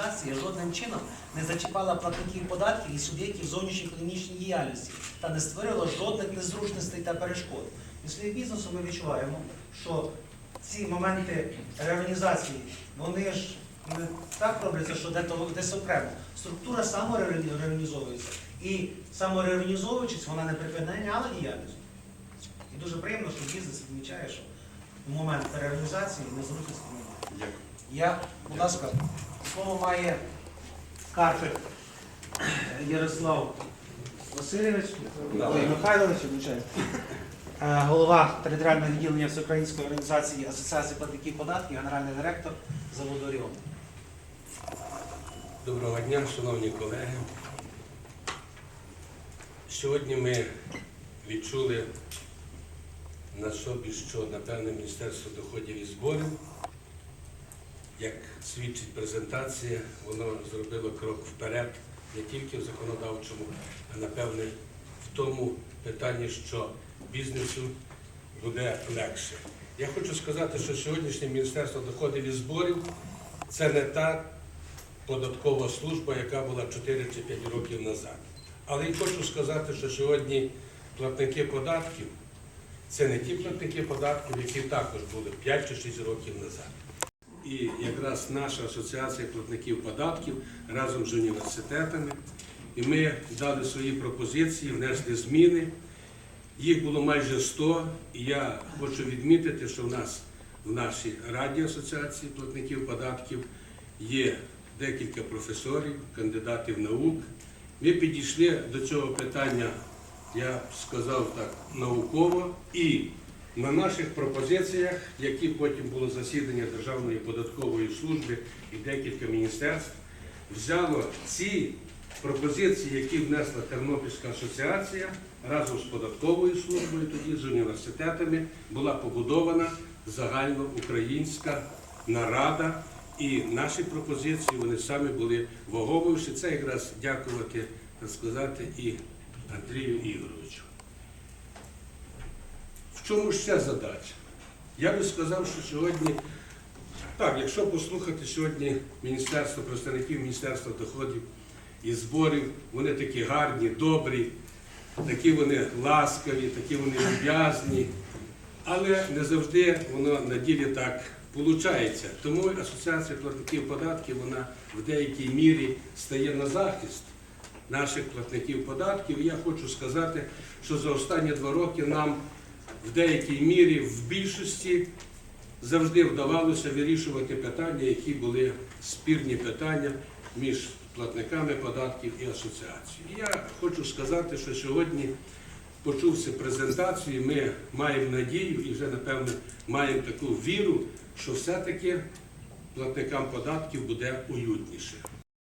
реорганізація жодним чином не зачіпала платників податків і суб'єктів зовнішньої економічної діяльності та не створила жодних незручностей та перешкод. Після бізнесу ми відчуваємо, що ці моменти реорганізації, вони ж не так робляться, що десь окремо. Структура самореорганізовується. І самореорганізовуючись, вона не припиняла діяльність. І дуже приємно, що бізнес відмічає, що в момент реорганізації незручності немає. Я, будь ласка, слово має Карпик Ярослав Васильович, Михайлович. Е, голова територіального відділення Всеукраїнської організації Асоціації платників податків, генеральний директор заводу Оріон. Доброго дня, шановні колеги. Сьогодні ми відчули на собі, що напевне Міністерство доходів і зборів, як свідчить презентація, воно зробило крок вперед не тільки в законодавчому, а напевне в тому питанні, що бізнесу буде легше. Я хочу сказати, що сьогоднішнє Міністерство доходів і зборів це не та податкова служба, яка була 4 чи 5 років назад. Але й хочу сказати, що сьогодні платники податків це не ті платники податків, які також були 5 чи 6 років назад. І якраз наша асоціація платників податків разом з університетами, і ми дали свої пропозиції, внесли зміни. Їх було майже 100, і я хочу відмітити, що в нас в нашій раді асоціації платників податків є декілька професорів, кандидатів наук. Ми підійшли до цього питання, я б сказав так, науково, і на наших пропозиціях, які потім було засідання Державної податкової служби і декілька міністерств, взяло ці пропозиції, які внесла Тернопільська асоціація разом з податковою службою, тоді з університетами, була побудована загальноукраїнська нарада. І наші пропозиції вони самі були ваговіші. Це якраз дякувати, так сказати, і Андрію Ігоровичу. Чому ще задача? Я би сказав, що сьогодні, так, якщо послухати сьогодні Міністерство представників Міністерства доходів і зборів, вони такі гарні, добрі, такі вони ласкаві, такі вони люб'язні, але не завжди воно на ділі так виходить. Тому Асоціація платників податків вона в деякій мірі стає на захист наших платників податків. І я хочу сказати, що за останні два роки нам в деякій мірі, в більшості, завжди вдавалося вирішувати питання, які були спірні питання між платниками податків і асоціацією. Я хочу сказати, що сьогодні, почувши презентацію, ми маємо надію і вже, напевно, маємо таку віру, що все-таки платникам податків буде уютніше.